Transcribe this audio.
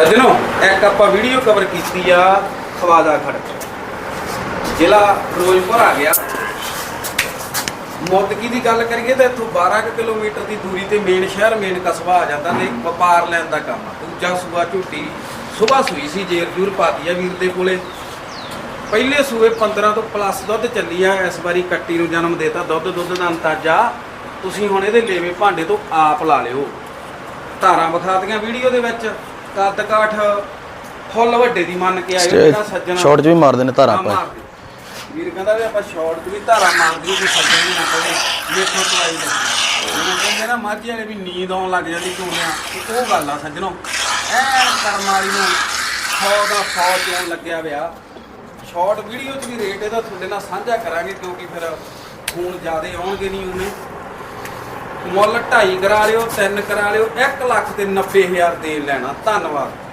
ਸੱਜਣੋ, ਇੱਕ ਆਪਾਂ ਵੀਡੀਓ ਕਵਰ ਕੀਤੀ ਆ ਖਵਾਜਾ ਖੜਕ ਜ਼ਿਲ੍ਹਾ ਫਿਰੋਜ਼ਪੁਰ ਆ ਗਿਆ। ਮੋਦਕੀ ਦੀ ਗੱਲ ਕਰੀਏ ਤਾਂ ਇੱਥੋਂ 12 ਕੁ ਕਿਲੋਮੀਟਰ ਦੀ ਦੂਰੀ ਤੇ ਮੇਨ ਸ਼ਹਿਰ ਮੇਨ ਕਸਬਾ ਆ ਜਾਂਦਾ ਤੇ ਵਪਾਰ ਲੈਣ ਦਾ ਕੰਮ ਆ। ਦੂਜਾ ਸੂਆ ਝੂਟੀ ਸਵੇਰ ਸੂਈ ਸੀ, ਜੇਰ ਜੂਰ ਪਾਤੀ ਆ ਵੀਰ ਦੇ ਕੋਲੇ। ਪਹਿਲੇ ਸੂਏ 15 ਤੋਂ ਪਲੱਸ ਦੁੱਧ ਚੱਲੀ ਆ, ਇਸ ਵਾਰੀ ਕੱਟੀ ਨੂੰ ਜਨਮ ਦੇਤਾ, ਦੁੱਧ ਦੁੱਧ ਦਾ ਅੰਤਾਜਾ ਤੁਸੀਂ ਹੁਣ ਇਹਦੇ ਲੇਵੇ ਭਾਂਡੇ ਤੋਂ ਆਪ ਲਾ ਲਿਓ। ਧਾਰਾਂ ਵਿਖਾਤੀਆਂ ਵੀਡੀਓ ਦੇ ਵਿੱਚ। ਕੱਦ ਕਾਠ ਫੁੱਲ ਵੱਡੇ ਦੀ ਮੰਨ ਕੇ ਆਇਓ ਜਿਹੜਾ ਸੱਜਣਾ ਸ਼ਾਰਟ 'ਚ ਵੀ ਮਾਰਦੇ ਨੇ ਧਾਰਾਂ ਆਪਾਂ। ਵੀਰ ਕਹਿੰਦਾ ਵੀ ਆਪਾਂ ਸ਼ਾਰਟ 'ਚ ਵੀ ਧਾਰਾ ਮਾਰਦੀ ਕੋਈ ਸੱਜਣ ਨਹੀਂ ਨਾ ਕਰੇ ਮੇਥੋਂ ਤਵਾਈ ਲੱਗੀ ਉਹਨਾਂ ਕਹਿੰਦੇ ਨਾ ਮਾਝੀ ਵਾਲੇ ਵੀ ਨੀਂਦ ਆਉਣ ਲੱਗ ਜਾਂਦੀ ਚੋਣਿਆ ਉਹ ਗੱਲ ਆ ਸੱਜਣੋ। ਐ ਕਰਮ ਵਾਲੀ ਨੂੰ 100 ਦਾ 100 ਚੋਣ ਲੱਗਿਆ ਵਿਆ। ਸ਼ਾਰਟ ਵੀਡੀਓ 'ਚ ਵੀ ਰੇਟ ਇਹਦਾ ਤੁਹਾਡੇ ਨਾਲ ਸਾਂਝਾ ਕਰਾਂਗੇ ਕਿਉਂਕਿ ਫਿਰ ਫੋਨ ਜ਼ਿਆਦੇ ਆਉਣਗੇ ਨਹੀਂ ਉਹਨੇ। ਮੁੱਲ 2.5 ਕਰਾ ਲਿਓ 3 ਕਰਾ ਲਿਓ 1 ਲੱਖ ਤੇ 90000 ਦੇ ਲੈਣਾ। ਧੰਨਵਾਦ।